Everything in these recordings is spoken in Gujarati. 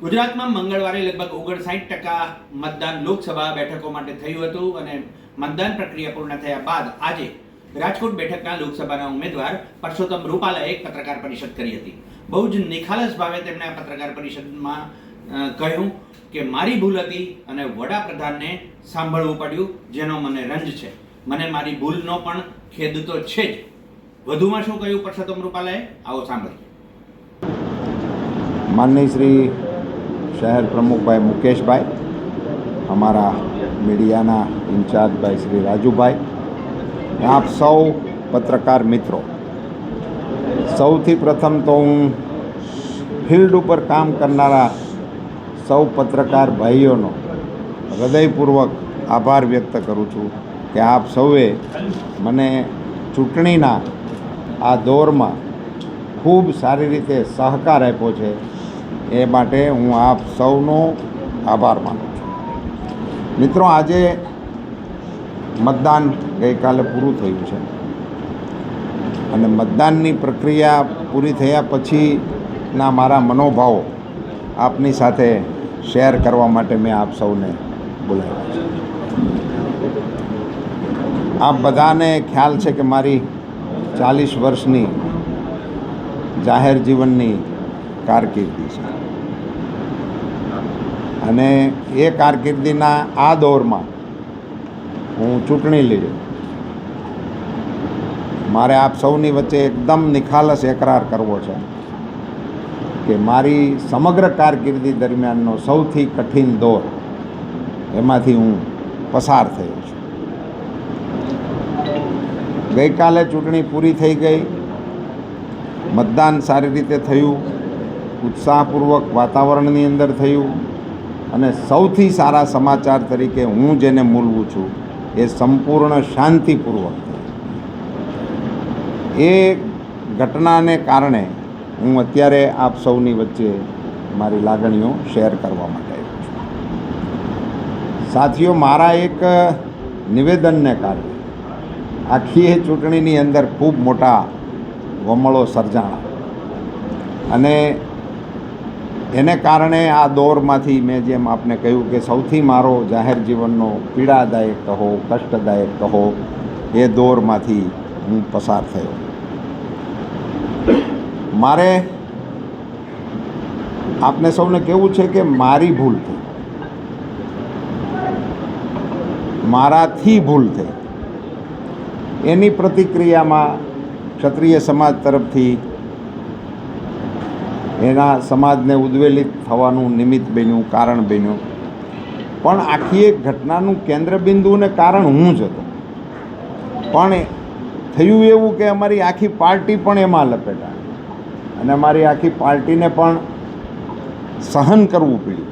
ગુજરાતમાં મંગળવારે લગભગ ઓગણસાઠ ટકા મતદાન લોકસભા બેઠકો માટે થયું હતું અને મતદાન પ્રક્રિયા પૂર્ણ થયા બાદ આજે રાજકોટ બેઠકના લોકસભાના ઉમેદવાર પરસોત્તમ રૂપાલાએ પત્રકાર પરિષદ કરી હતી. બહુ જ નિખાલસ ભાવે તેમણે આ પત્રકાર પરિષદમાં કહ્યું કે મારી ભૂલ હતી અને વડાપ્રધાનને સાંભળવું પડ્યું, જેનો મને રંજ છે. મને મારી ભૂલનો પણ ખેદ તો છે જ. વધુમાં શું કહ્યું પરસોત્તમ રૂપાલાએ? આવો સાંભળીએ. માનનીય શ્રી શહેર પ્રમુખભાઈ મુકેશભાઈ, અમારા મીડિયાના ઇન્ચાર્જભાઈ શ્રી રાજુભાઈ આપ સૌ પત્રકાર મિત્રો. સૌથી પ્રથમ તો હું ફિલ્ડ ઉપર કામ કરનારા સૌ પત્રકાર ભાઈઓનો હૃદયપૂર્વક આભાર વ્યક્ત કરું છું કે આપ સૌએ મને ચૂંટણીના આ દોરમાં ખૂબ સારી રીતે સહકાર આપ્યો છે. એ માટે હું આપ સૌનો આભાર માનું છું. મિત્રો, આજે મતદાન ગઈકાલે પૂરું થયું છે. અને મતદાનની પ્રક્રિયા પૂરી થયા પછીના મારા મનોભાવો આપની સાથે શેર કરવા માટે મેં આપ સૌને બોલાવ્યા છે. આપ બધાને ખ્યાલ છે કે મારી ચાલીસ વર્ષની જાહેર જીવનની કારકિર્દી છે. અને એ કારકિર્દીના આ દોરમાં હું ચૂંટણી લીધો મારે આપ સૌની વચ્ચે એકદમ નિખાલસ એકરાર કરવો છે કે મારી સમગ્ર કારકિર્દી દરમિયાનનો સૌથી કઠિન દોર એમાંથી હું પસાર થયો છું. ગઈકાલે ચૂંટણી પૂરી થઈ ગઈ. મતદાન સારી રીતે થયું. ઉત્સાહપૂર્વક વાતાવરણની અંદર થયું. અને સૌથી સારા સમાચાર તરીકે હું જેને મૂલવું છું, એ સંપૂર્ણ શાંતિપૂર્વક. એ ઘટનાને કારણે હું અત્યારે આપ સૌની વચ્ચે મારી લાગણીઓ શેર કરવા માટે આવ્યો છું સાથીઓ, મારા એક નિવેદનને કારણે આખી એ ચૂંટણીની અંદર ખૂબ મોટા વમળો સર્જાણા અને એને કારણે આ દોરમાંથી મેં જેમ આપને કહ્યું કે સૌથી મારો જાહેર જીવનનો પીડાદાયક કહો, કષ્ટદાયક કહો, એ દોરમાંથી હું પસાર થયો. મારે આપને સૌને કહેવું છે કે મારી ભૂલ થઈ. મારાથી ભૂલ થઈ. એની પ્રતિક્રિયામાં ક્ષત્રિય સમાજ તરફથી એના સમાજને ઉદ્વેલિત થવાનું નિમિત્ત બન્યું, કારણ બન્યું. પણ આખી એક ઘટનાનું કેન્દ્રબિંદુ અને કારણ હું જ હતો. પણ થયું એવું કે અમારી આખી પાર્ટી પણ એમાં લપેટા. અને અમારી આખી પાર્ટીને પણ સહન કરવું પડ્યું,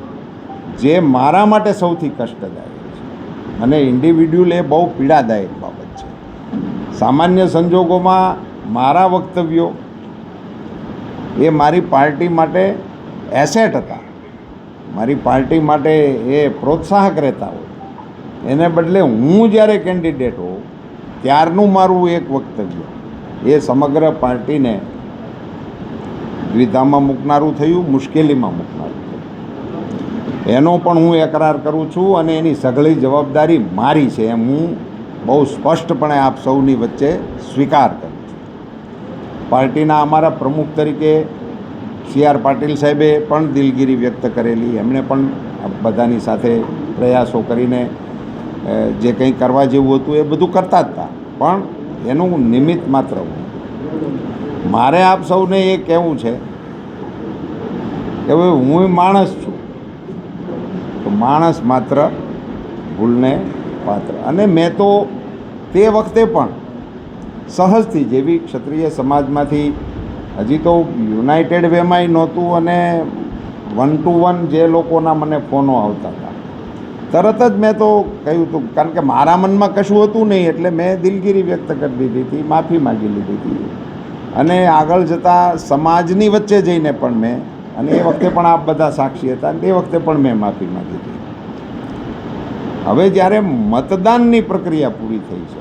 જે મારા માટે સૌથી કષ્ટદાયક છે. અને ઇન્ડિવિડ્યુઅલ એ બહુ પીડાદાયક બાબત છે. સામાન્ય સંજોગોમાં મારા વક્તવ્યો એ મારી પાર્ટી માટે એસેટ હતા. મારી પાર્ટી માટે એ પ્રોત્સાહક રહેતા હોય. એને બદલે હું જ્યારે કેન્ડિડેટ હોઉં, ત્યારનું મારું એક વક્તવ્ય. એ સમગ્ર પાર્ટીને દ્વિધામાં મૂકનારું થયું, મુશ્કેલીમાં મૂકનારું થયું. એનો પણ હું એકરાર કરું છું અને એની સઘળી જવાબદારી મારી છે એમ હું બહુ સ્પષ્ટપણે આપ સૌની વચ્ચે સ્વીકાર કરું પાર્ટીના અમારા પ્રમુખ તરીકે સી આર પાટીલ સાહેબે પણ દિલગીરી વ્યક્ત કરેલી. એમણે પણ બધાની સાથે પ્રયાસો કરીને જે કંઈ કરવા જેવું હતું એ બધું કરતા જ હતા. પણ એનું નિમિત્ત માત્ર મારે આપ સૌને એ કહેવું છે કે હવે હું માણસ છું. તો માણસ માત્ર ભૂલને પાત્ર. અને મેં તો તે વખતે પણ સહજથી જેવી ક્ષત્રિય સમાજમાંથી હજી તો યુનાઇટેડ વેમાંય નહોતું અને વન ટુ વન જે લોકોના મને ફોનો આવતા હતા. તરત જ મેં તો કહ્યું હતું કારણ કે મારા મનમાં કશું હતું નહીં એટલે મેં દિલગીરી વ્યક્ત કરી દીધી હતી, માફી માગી લીધી હતી. અને આગળ જતાં સમાજની વચ્ચે જઈને પણ મેં, અને એ વખતે પણ આપ બધા સાક્ષી હતા, અને તે વખતે પણ મેં માફી માગી હતી. હવે જ્યારે મતદાનની પ્રક્રિયા પૂરી થઈ છે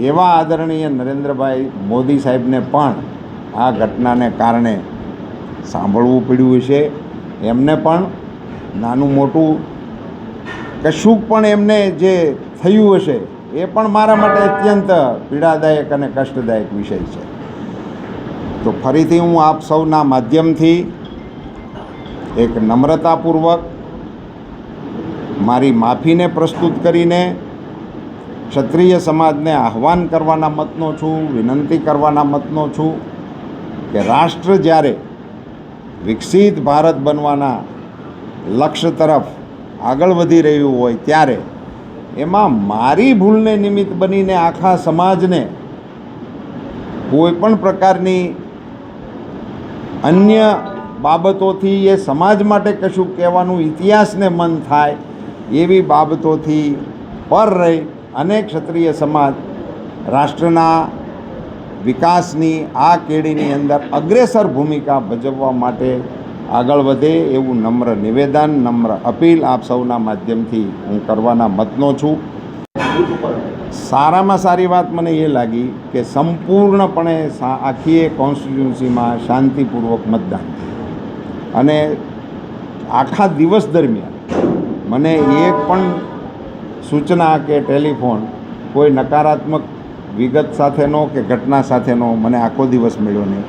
એવા આદરણીય નરેન્દ્રભાઈ મોદી સાહેબને પણ આ ઘટનાને કારણે સાંભળવું પડ્યું છે એમને પણ નાનું મોટું કશુંક પણ એમને જે થયું હશે, એ પણ મારા માટે અત્યંત પીડાદાયક અને કષ્ટદાયક વિષય છે. તો ફરીથી હું આપ સૌના માધ્યમથી એક નમ્રતાપૂર્વક મારી માફીને પ્રસ્તુત કરીને ક્ષત્રિય સમાજને આહ્વાન કરવાના મતનો છું, વિનંતી કરવાના મતનો છું કે રાષ્ટ્ર જ્યારે વિકસિત ભારત બનવાના લક્ષ્ય તરફ આગળ વધી રહ્યું હોય ત્યારે એમાં મારી ભૂલને નિમિત્ત બનીને આખા સમાજને કોઈપણ પ્રકારની અન્ય બાબતોથી એ સમાજ માટે કશું કહેવાનું ઇતિહાસને મન થાય એવી બાબતોથી પર રહી અને ક્ષત્રિય સમાજ રાષ્ટ્રના વિકાસની આ કેડીની અંદર અગ્રેસર ભૂમિકા ભજવવા માટે આગળ વધે એવું નમ્ર નિવેદન, નમ્ર અપીલ આપ સૌના માધ્યમથી હું કરવાના મતનો છું. સારામાં સારી વાત મને એ લાગી કે સંપૂર્ણપણે આખીએ કોન્સ્ટિટ્યુન્સીમાં શાંતિપૂર્વક મતદાન અને આખા દિવસ દરમિયાન મને એક પણ સૂચના કે ટેલિફોન કોઈ નકારાત્મક વિગત સાથેનો કે ઘટના સાથેનો મને આખો દિવસ મળ્યો નહીં.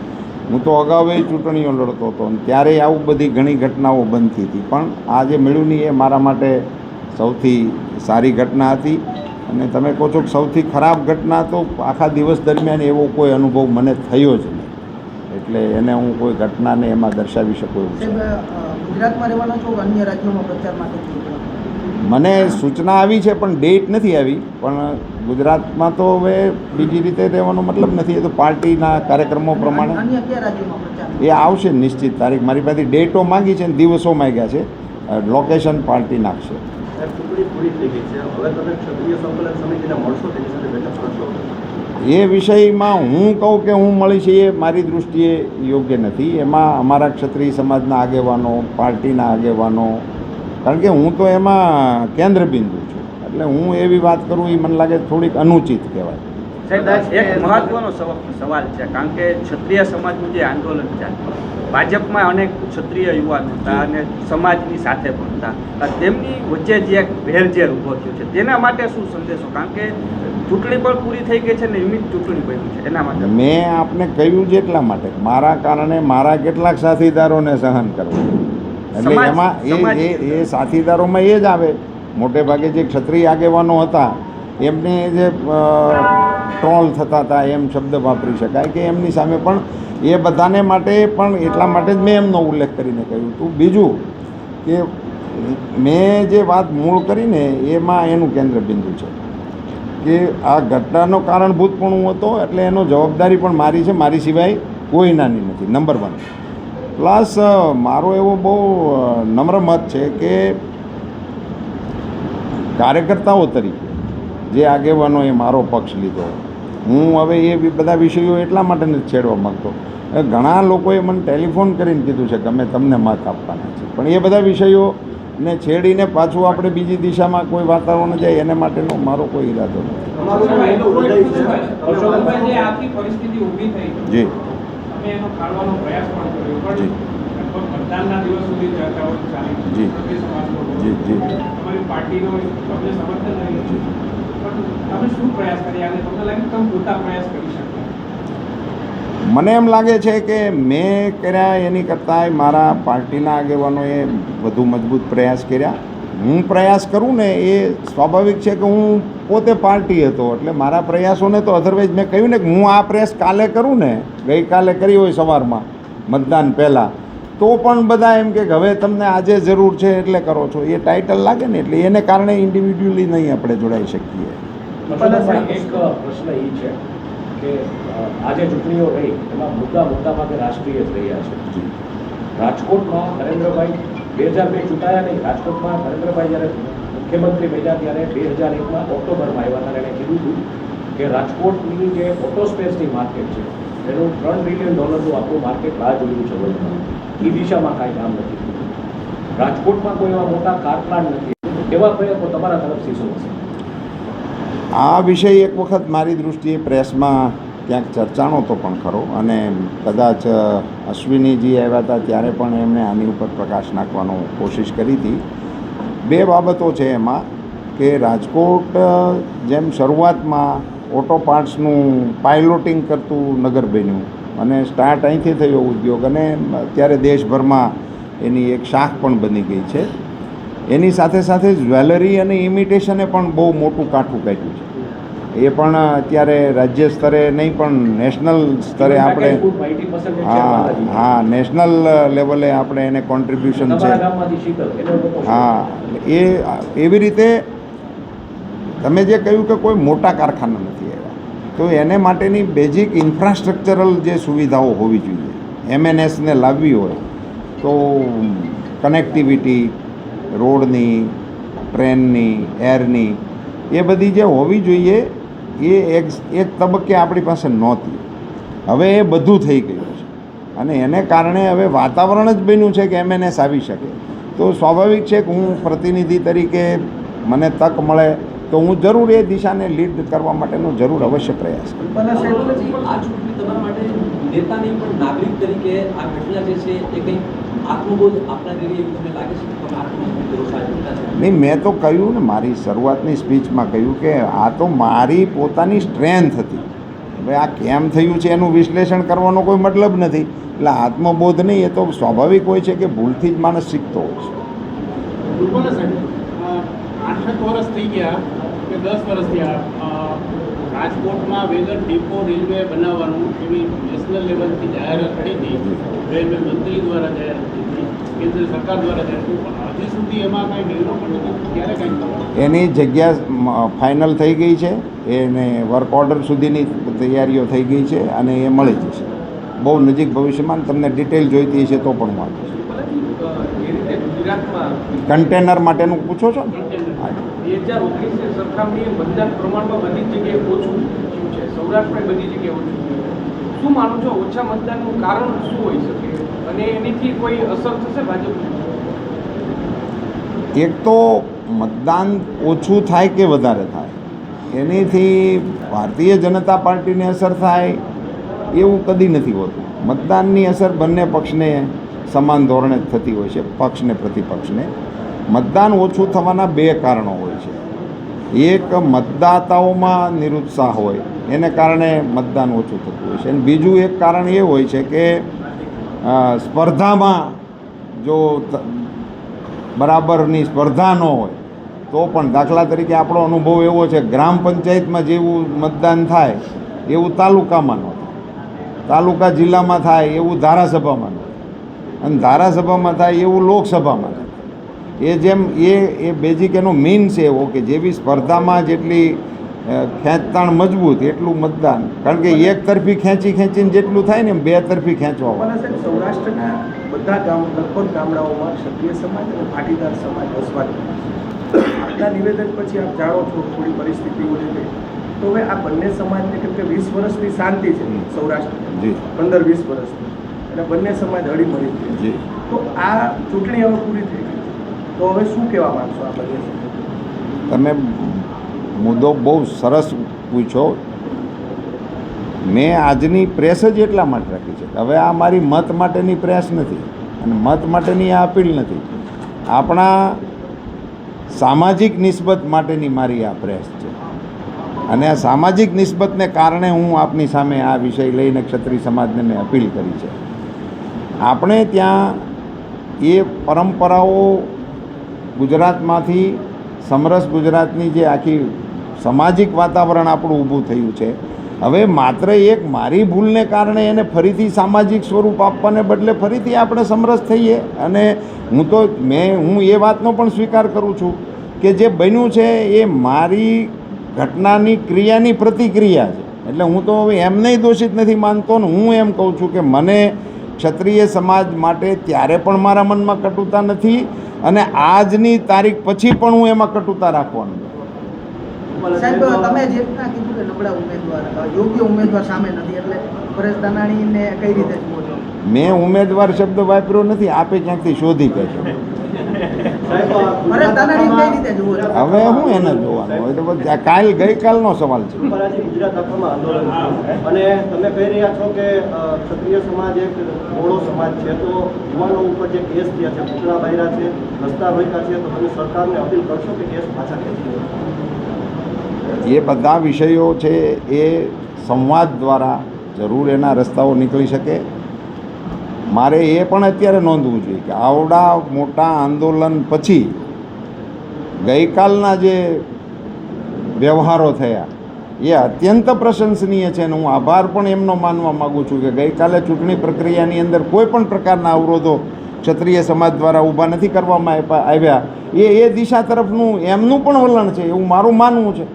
હું તો અગાઉ એ ચૂંટણીઓ લડતો હતો અને ત્યારે આવું બધી ઘણી ઘટનાઓ બનતી હતી. પણ આ જે મળ્યું નહીં એ મારા માટે સૌથી સારી ઘટના હતી. અને તમે કહો છો કે સૌથી ખરાબ ઘટના તો આખા દિવસ દરમિયાન એવો કોઈ અનુભવ મને થયો જ નહીં. એટલે એને હું કોઈ ઘટનાને એમાં દર્શાવી શકું એવું છે. ગુજરાતમાં રહેવાના છો અન્ય રાજ્યોમાં પ્રચાર માટે? મને સૂચના આવી છે પણ ડેટ નથી આવી. પણ ગુજરાતમાં તો હવે બીજી રીતે રહેવાનો મતલબ નથી. એ તો પાર્ટીના કાર્યક્રમો પ્રમાણે. એ આવશે નિશ્ચિત તારીખ. મારી પાસે ડેટો માંગી છે ને દિવસો માંગ્યા છે. લોકેશન પાર્ટી નાખશે. એ વિષયમાં હું કહું કે હું મળીશ એ મારી દૃષ્ટિએ યોગ્ય નથી. એમાં અમારા ક્ષત્રિય સમાજના આગેવાનો પાર્ટીના આગેવાનો કારણ કે હું તો એમાં કેન્દ્રબિંદુ છું. એટલે હું એવી વાત કરું એ મને લાગે થોડીક અનુચિત કહેવાય. સાહેબ એક મહત્વનો સવ- સવાલ છે કારણ કે ક્ષત્રિય સમાજનું જે આંદોલન ચાલે ભાજપમાં અનેક ક્ષત્રિય યુવાનો હતા અને સમાજની સાથે પણ હતા તેમની વચ્ચે જે એક વેરઝેર ઊભો થયો છે તેના માટે શું સંદેશો? કારણ કે ચૂંટણી પણ પૂરી થઈ ગઈ છે ને નિયમિત ચૂંટણી બન્યું છે એના માટે. મેં આપને કહ્યું જ એટલા માટે મારા કારણે મારા કેટલાક સાથીદારોને સહન કરવું. એટલે એમાં એ એ એ સાથીદારોમાં એ જ આવે. મોટે ભાગે જે ક્ષત્રિય આગેવાનો હતા એમને જે ટ્રોલ થતા હતા એમ શબ્દ વાપરી શકાય કે એમની સામે પણ એ બધાને માટે પણ એટલા માટે જ મેં એમનો ઉલ્લેખ કરીને કહ્યું હતું. બીજું કે મેં જે વાત મૂળ કરીને એમાં એનું કેન્દ્ર બિંદુ છે કે આ ઘટનાનો કારણભૂત પણ હું હતો એટલે એનો જવાબદારી પણ મારી છે. મારી સિવાય કોઈ નાની નથી. નંબર વન પ્લસ મારો એવો બહુ નમ્ર મત છે કે કાર્યકર્તાઓ તરીકે જે આગેવાનોએ મારો પક્ષ લીધો. હું હવે એ બધા વિષયો એટલા માટે નથી છેડવા માગતો. ઘણા લોકોએ મને ટેલિફોન કરીને કીધું છે કે અમે તમને મત આપવાના છે પણ એ બધા વિષયો ને છેડીને પાછું આપણે બીજી દિશામાં કોઈ વાતાવરણ જાય એને માટેનો મારો કોઈ ઈરાદો નથી. જે. તમે એનો ખાળવાનો પ્રયાસ પણ કર્યો પણ લગભગ મતદાનના દિવસ સુધી ચર્ચાઓ ચાલી જી. જી જી. તમારી પાર્ટીનો તમને સમર્થન નહીં પણ તમે શું પ્રયાસ કર્યા અને તમને લાગે તમે પૂરતા પ્રયાસ કરી શક્યા મને એમ લાગે છે કે મેં કર્યા એની કરતાંય મારા પાર્ટીના આગેવાનોએ વધુ મજબૂત પ્રયાસ કર્યા. હું પ્રયાસ કરું ને એ સ્વાભાવિક છે કે હું પોતે પાર્ટી હતો એટલે મારા પ્રયાસોને તો અધરવાઇઝ મેં કહ્યું ને કે હું આ પ્રયાસ કાલે કરું ને ગઈકાલે કરી હોય સવારમાં મતદાન પહેલાં. તો પણ બધા એમ કે હવે તમને આજે જરૂર છે એટલે કરો છો. એ ટાઇટલ લાગે ને એટલે એને કારણે ઇન્ડિવિડ્યુઅલી નહીં આપણે જોડાઈ શકીએ. એક પ્રશ્ન એ છે કે આજે ચૂંટણીઓ રહી એમાં મુદ્દા મુદ્દામાં રાષ્ટ્રીય થઈ રહ્યા છે. રાજકોટમાં નરેન્દ્રભાઈ બે હજાર બે ચૂંટાયા નહીં. રાજકોટમાં નરેન્દ્રભાઈ જ્યારે મુખ્યમંત્રી બન્યા ત્યારે બે હજાર એકમાં ઓક્ટોબરમાં આવ્યા હતા. એણે કીધું હતું કે રાજકોટની જે ઓટો સ્પેસની માર્કેટ છે, એનું ત્રણ બિલિયન ડોલરનું આપણું માર્કેટ રાહ જોયું છે વર્લ્ડમાં એ દિશામાં કાંઈ કામ નથી. રાજકોટમાં કોઈ એવા મોટા કાર પ્લાન્ટ નથી. એવા પ્રયત્નો તમારા તરફથી શું હશે? આ વિષય એક વખત મારી દૃષ્ટિએ પ્રેસમાં ક્યાંક ચર્ચાનો તો પણ ખરો. અને કદાચ અશ્વિનીજી આવ્યા હતા ત્યારે પણ એમણે આની ઉપર પ્રકાશ નાખવાનો કોશિશ કરી હતી. બે બાબતો છે એમાં કે રાજકોટ જેમ શરૂઆતમાં ઓટો પાર્ટ્સનું પાયલોટિંગ કરતું નગર બન્યું અને સ્ટાર્ટ અહીંથી થયો ઉદ્યોગ અને અત્યારે દેશભરમાં એની એક શાખ પણ બની ગઈ છે. એની સાથે સાથે જ્વેલરી અને ઇમિટેશને પણ બહુ મોટું કાઠું કાઢ્યું છે. એ પણ અત્યારે રાજ્ય સ્તરે નહીં પણ નેશનલ સ્તરે આપણે ફૂડમાં 80% છે હા હા નેશનલ લેવલે આપણે એને કોન્ટ્રીબ્યુશન છે? હા એ એવી રીતે તમે જે કહ્યું કે કોઈ મોટા કારખાના નથી આવ્યા તો એને માટેની બેઝિક ઇન્ફ્રાસ્ટ્રક્ચરલ જે સુવિધાઓ હોવી જોઈએ એમએનએસને લાવવી હોય તો કનેક્ટિવિટી રોડની ટ્રેનની એરની એ બધી જે હોવી જોઈએ એ એક એક તબક્કે આપણી પાસે નહોતી. હવે એ બધું થઈ ગયું છે. અને એને કારણે હવે વાતાવરણ જ બન્યું છે કે એમએનએસ આવી શકે. તો સ્વાભાવિક છે કે હું પ્રતિનિધિ તરીકે મને તક મળે તો હું જરૂર એ દિશાને લીડ કરવા માટેનો જરૂર અવશ્ય પ્રયાસ કરો. નહીં મેં તો કહ્યું ને મારી શરૂઆતની સ્પીચમાં કહ્યું કે આ તો મારી પોતાની સ્ટ્રેન્થ હતી. હવે આ કેમ થયું છે એનું વિશ્લેષણ કરવાનો કોઈ મતલબ નથી. એટલે આત્મબોધ નહીં એ તો સ્વાભાવિક હોય છે કે ભૂલથી જ માણસ શીખતો હોય છે. ગુરુકુલ વર્ષ થઈ ગયા કે દસ વર્ષ થયા. રાજકોટમાં વેધર ડેપો રેલવે બનાવવાનું એવી નેશનલ લેવલથી જાહેરાત કરી હતી. રેલવે મંત્રી દ્વારા જાહેર હતી કેન્દ્ર સરકાર દ્વારા જાહેરાત પણ હજી સુધી એમાં કાંઈ નિર્ણય પણ નથી. ક્યારે કાંઈ એની જગ્યા ફાઇનલ થઈ ગઈ છે. એને વર્ક ઓર્ડર સુધીની તૈયારીઓ થઈ ગઈ છે અને એ મળી જશે. બહુ નજીક ભવિષ્યમાં તમને ડિટેલ જોઈતી હશે તો પણ હું આપીશ કન્ટેનર માટેનું પૂછો છો ને? હા. બે હજાર ઓગણીસની સરખામણીએ પ્રમાણમાં બધી જગ્યાએ ઓછું છે. સૌરાષ્ટ્રમાં બધી જગ્યાએ ઓછું થયું શું માનો છો? ઓછા મતદાનનું કારણ શું હોઈ શકે? અને એનીથી કોઈ અસર થશે ભાજપ એક તો મતદાન ઓછું થાય કે વધારે થાય? એનીથી ભારતીય જનતા પાર્ટીને અસર થાય? એવું કદી નથી હોતું. મતદાનની અસર બંને પક્ષને સમાન ધોરણે થતી હોય છે પક્ષને પ્રતિપક્ષને. મતદાન ઓછું થવાના બે કારણો હોય છે. એક મતદાતાઓમાં નિરુત્સાહ હોય એને કારણે મતદાન ઓછું થતું હોય છે. અને બીજું એક કારણ એ હોય છે કે સ્પર્ધામાં જો બરાબરની સ્પર્ધા ન હોય, તો પણ દાખલા તરીકે આપણો અનુભવ એવો છે, ગ્રામ પંચાયતમાં જેવું મતદાન થાય, એવું તાલુકામાં ન થાય. તાલુકા જિલ્લામાં થાય એવું ધારાસભામાં ન થાય. અને ધારાસભામાં થાય એવું લોકસભામાં થાય. એ જેમ એ એ બેઝિક એનો મીન છે એવો કે જેવી સ્પર્ધામાં જેટલી ખેંચતાણ મજબૂત એટલું મતદાન. કારણ કે એક તરફી ખેંચી ખેંચીને જેટલું થાય ને બે તરફી ખેંચવા સૌરાષ્ટ્રના બધા ગામ લગભગ ગામડાઓમાં ક્ષત્રિય સમાજ અને પાટીદાર સમાજ વસવાટ કરે નિવેદન પછી આપ જાણો છો થોડી પરિસ્થિતિઓ થઈ તો. હવે આ બંને સમાજને કેમ કે વીસ વર્ષની શાંતિ છે સૌરાષ્ટ્ર પંદર વીસ વર્ષથી એટલે બંને સમાજ હળી મળી છે તો આ ચૂંટણી હવે પૂરી થઈ ગઈ છે. તો હવે શું કહેવા માંગશો આ બંને તમે મુદ્દો બહુ સરસ પૂછ્યો મેં આજની પ્રેસ જ એટલા માટે રાખી છે હવે આ મારી મત માટેની પ્રેસ નથી અને મત માટેની આ અપીલ નથી. આપણા સામાજિક નિસ્બત માટેની મારી આ પ્રેસ છે. અને આ સામાજિક નિસ્બતને કારણે હું આપની સામે આ વિષય લઈને ક્ષત્રિય સમાજને મેં અપીલ કરી છે. આપણે ત્યાં એ પરંપરાઓ ગુજરાતમાંથી, સમરસ ગુજરાતની જે આખી સામાજિક વાતાવરણ આપણું ઊભું થયું છે હવે માત્ર એક મારી ભૂલને કારણે એને ફરીથી સામાજિક સ્વરૂપ આપવાને બદલે ફરીથી આપણે સમરસ થઈએ અને હું તો, મેં, હું એ વાતનો પણ સ્વીકાર કરું છું કે જે બન્યું છે એ મારી ઘટનાની ક્રિયાની પ્રતિક્રિયા છે એટલે હું તો હવે એમને દોષિત નથી માનતો ને હું એમ કહું છું કે મને ક્ષત્રિય સમાજ માટે ત્યારે પણ મારા મનમાં કટુતા નથી અને આજની તારીખ પછી પણ હું એમાં કટુતા રાખવાનો. સાહેબ તમે જે રીતના કીધું કે નબળા ઉમેદવાર યોગ્ય ઉમેદવાર સામે નથી એટલે પરેશ દાનાણીને કઈ રીતે જુઓ છો? મેં ઉમેદવાર શબ્દ વાપર્યો નથી આપે ક્યાંકથી શોધી કહેશો હવે હું એને જોવાનું હોય તો કાલ ગઈકાલનો સવાલ છે. ગુજરાત આખામાં આંદોલન છે અને તમે કહી રહ્યા છો કે ક્ષત્રિય સમાજ એક મોડો સમાજ છે તો યુવાનો ઉપર જે કેસ થયા છે પૂતળા બાયરા છે રસ્તા રોક્યા છે તો તમે સરકારને અપીલ કરશો કે કેસ પાછા ખેંચી એ બધા વિષયો છે એ સંવાદ દ્વારા જરૂર એના રસ્તાઓ નીકળી શકે. મારે એ પણ અત્યારે નોંધવું જોઈએ કે આવડા મોટા આંદોલન પછી ગઈકાલના જે વ્યવહારો થયા, એ અત્યંત પ્રશંસનીય છે અને હું આભાર પણ એમનો માનવા માગું છું કે ગઈકાલે ચૂંટણી પ્રક્રિયાની અંદર કોઈ પણ પ્રકારના અવરોધો ક્ષત્રિય સમાજ દ્વારા ઊભા નથી કરવામાં આવ્યા. એ એ દિશા તરફનું એમનું પણ વલણ છે, એવું મારું માનવું છે.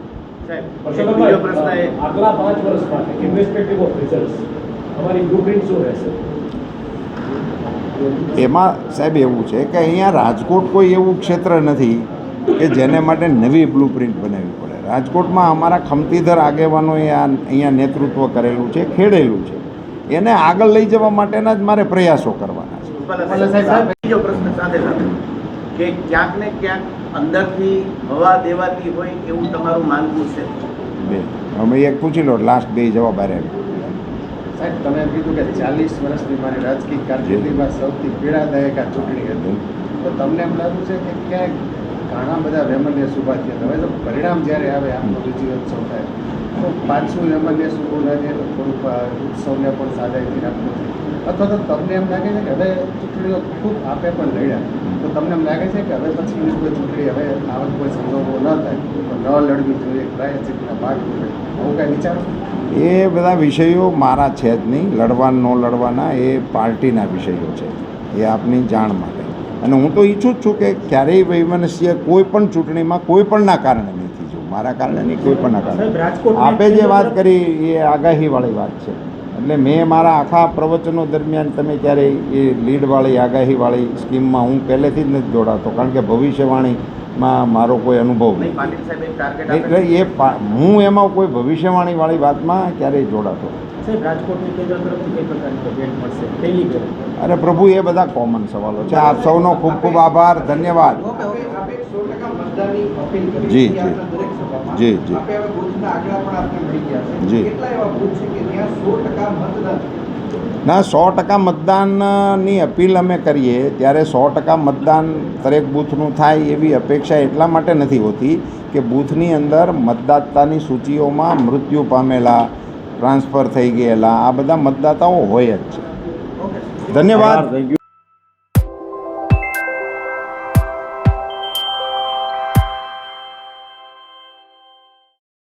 પરસોત્તમભાઈ, આગલા પાંચ વર્ષ માટે ઇન્વેસ્ટિગેટિવ ઓફ રિઝલ્ટ અમારી બ્લુપ્રિન્ટ શું રહેશે? એમાં સાહેબ એવું છે કે અહીંયા રાજકોટ કોઈ એવું ક્ષેત્ર નથી કે જેને માટે નવી બ્લુપ્રિન્ટ બનાવવી પડે. રાજકોટમાં અમારા ખમતીધર આગેવાનોએ આ અહીંયા નેતૃત્વ કરેલું છે ખેડેલું છે. એને આગળ લઈ જવા માટેના જ મારે પ્રયાસો કરવાના છે. પ્રશ્ન સાથે સાથે. કે ક્યાંક ને ક્યાંક અંદરથી હવા દેવાતી હોય એવું તમારું માનવું છે? બે. અમે એક પૂછી લો લાસ્ટ બે જવાબ આરે. સાહેબ તમે એમ કીધું કે ચાલીસ વર્ષની મારી રાજકીય કારકિર્દીમાં સૌથી પીડાદાયક આ ચૂંટણી હતી. તો તમને એમ લાગ્યું છે કે ક્યાંક ઘણા બધા વેમન્ય શુભા થયા હવે તો પરિણામ જ્યારે આવે આપનો વિજય ઉત્સવ થાય. તો પાછું વેમન્ય શુભું ના થાય તો થોડુંક ઉત્સવને પણ સાદાઈથી રાખવું અથવા તો તમને એમ લાગે છે કે હવે ચૂંટણીઓ ખૂબ આપે પણ લડ્યા. તો તમને એમ લાગે છે કે હવે પછીની કોઈ ચૂંટણી હવે આવા કોઈ સંજોગો ન થાય ન લડવી જોઈએ પ્રાયશ્ચિતના ભાગ રૂપે આવું કાંઈ વિચારો? એ બધા વિષયો મારા છે જ નહીં લડવા ન લડવાના એ પાર્ટીના વિષયો છે એ આપની જાણ માટે. અને હું તો ઈચ્છું જ છું કે ક્યારેય વૈમનસ્ય કોઈ પણ ચૂંટણીમાં કોઈ પણના કારણે નહીં થઈ જવું. મારા કારણે નહીં કોઈ પણના કારણે. આપે જે વાત કરી એ આગાહીવાળી વાત છે. એટલે મેં મારા આખા પ્રવચનો દરમિયાન તમે ક્યારેય એ લીડવાળી આગાહીવાળી સ્કીમમાં હું પહેલેથી જ નથી જોડાતો કારણ કે ભવિષ્યવાણીમાં મારો કોઈ અનુભવ નહીં નથી. પાટીલ સાહેબ એક ટાર્ગેટ એટલે એ હું એમાં કોઈ ભવિષ્યવાણીવાળી વાતમાં ક્યારેય જોડાતો નથી. અરે પ્રભુ એ બધા કોમન સવાલો છે. આપ સૌનો ખૂબ ખૂબ આભાર. ધન્યવાદ. જી, જી. જી, જી. આપે હવે બુથના આંકડા પણ આપને મળી ગયા છે. જી. ના સો ટકા મતદાનની અપીલ અમે કરીએ. ત્યારે સો ટકા મતદાન દરેક બૂથનું થાય એવી અપેક્ષા એટલા માટે નથી હોતી કે બૂથની અંદર મતદાતાની સૂચિઓમાં મૃત્યુ પામેલા ટ્રાન્સફર થઈ ગયેલા આ બધા મતદાતાઓ હોય જ છે. ધન્યવાદ.